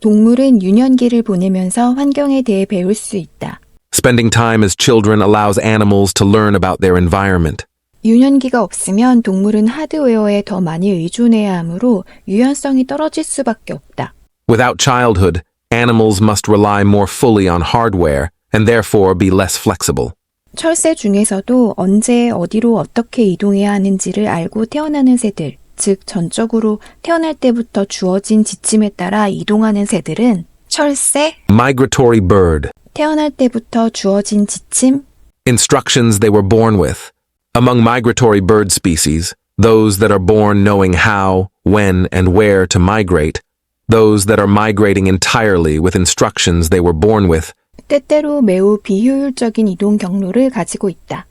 동물은 유년기를 보내면서 환경에 대해 배울 수 있다. Spending time as children allows animals to learn about their environment. 유년기가 없으면 동물은 하드웨어에 더 많이 의존해야 하므로 유연성이 떨어질 수밖에 없다. Without childhood, animals must rely more fully on hardware and therefore be less flexible. 철새 중에서도 언제 어디로 어떻게 이동해야 하는지를 알고 태어나는 새들, 즉 전적으로 태어날 때부터 주어진 지침에 따라 이동하는 새들은 철새, Migratory bird. 태어날 때부터 주어진 지침, Instructions they were born with. Among migratory bird species, those that are born knowing how, when, and where to migrate, those that are migrating entirely with instructions they were born with, 때때로 매우 비효율적인 이동 경로를 가지고 있다.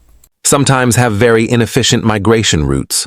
sometimes have very inefficient migration routes.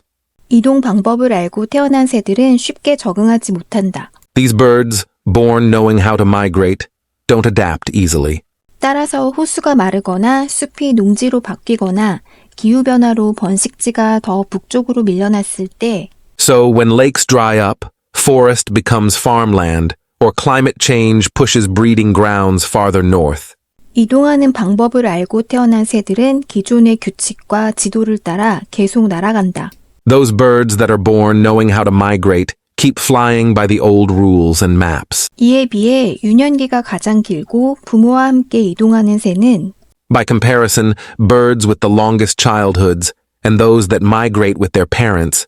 이동 방법을 알고 태어난 새들은 쉽게 적응하지 못한다. These birds, born knowing how to migrate, don't adapt easily. 따라서 호수가 마르거나 숲이 농지로 바뀌거나 기후변화로 번식지가 더 북쪽으로 밀려났을 때 So when lakes dry up, forest becomes farmland, or climate change pushes breeding grounds farther north. 이동하는 방법을 알고 태어난 새들은 기존의 규칙과 지도를 따라 계속 날아간다. Those birds that are born knowing how to migrate keep flying by the old rules and maps. 이에 비해 유년기가 가장 길고 부모와 함께 이동하는 새는 By comparison, birds with the longest childhoods and those that migrate with their parents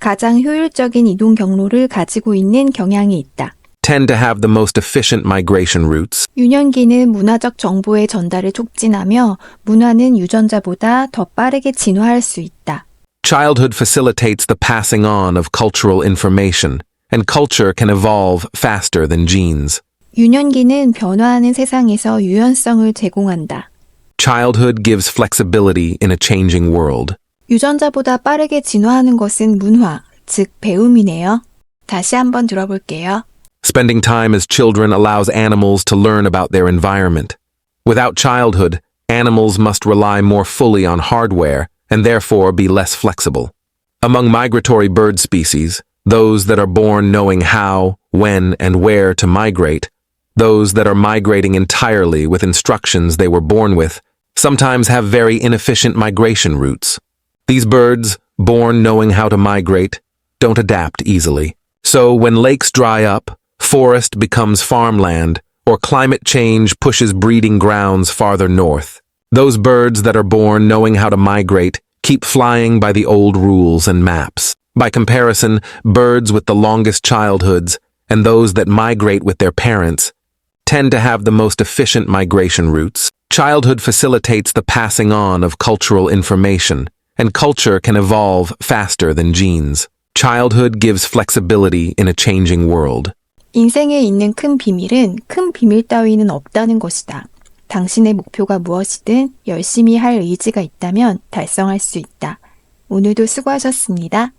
가장 효율적인 이동 경로를 가지고 있는 경향이 있다. tend to have the most efficient migration routes. 유년기는 문화적 정보의 전달을 촉진하며 문화는 유전자보다 더 빠르게 진화할 수 있다. Childhood facilitates the passing on of cultural information, and culture can evolve faster than genes. 유년기는 변화하는 세상에서 유연성을 제공한다. Childhood gives flexibility in a changing world. 유전자보다 빠르게 진화하는 것은 문화, 즉 배움이네요. 다시 한번 들어볼게요. Spending time as children allows animals to learn about their environment. Without childhood, animals must rely more fully on hardware and therefore be less flexible. Among migratory bird species, those that are born knowing how, when, and where to migrate, those that are migrating entirely with instructions they were born with, sometimes have very inefficient migration routes. These birds, born knowing how to migrate, don't adapt easily. So when lakes dry up, forest becomes farmland, or climate change pushes breeding grounds farther north. Those birds that are born knowing how to migrate keep flying by the old rules and maps. By comparison, birds with the longest childhoods and those that migrate with their parents tend to have the most efficient migration routes. Childhood facilitates the passing on of cultural information, and culture can evolve faster than genes. Childhood gives flexibility in a changing world. 인생에 있는 큰 비밀은 큰 비밀 따위는 없다는 것이다. 당신의 목표가 무엇이든 열심히 할 의지가 있다면 달성할 수 있다. 오늘도 수고하셨습니다.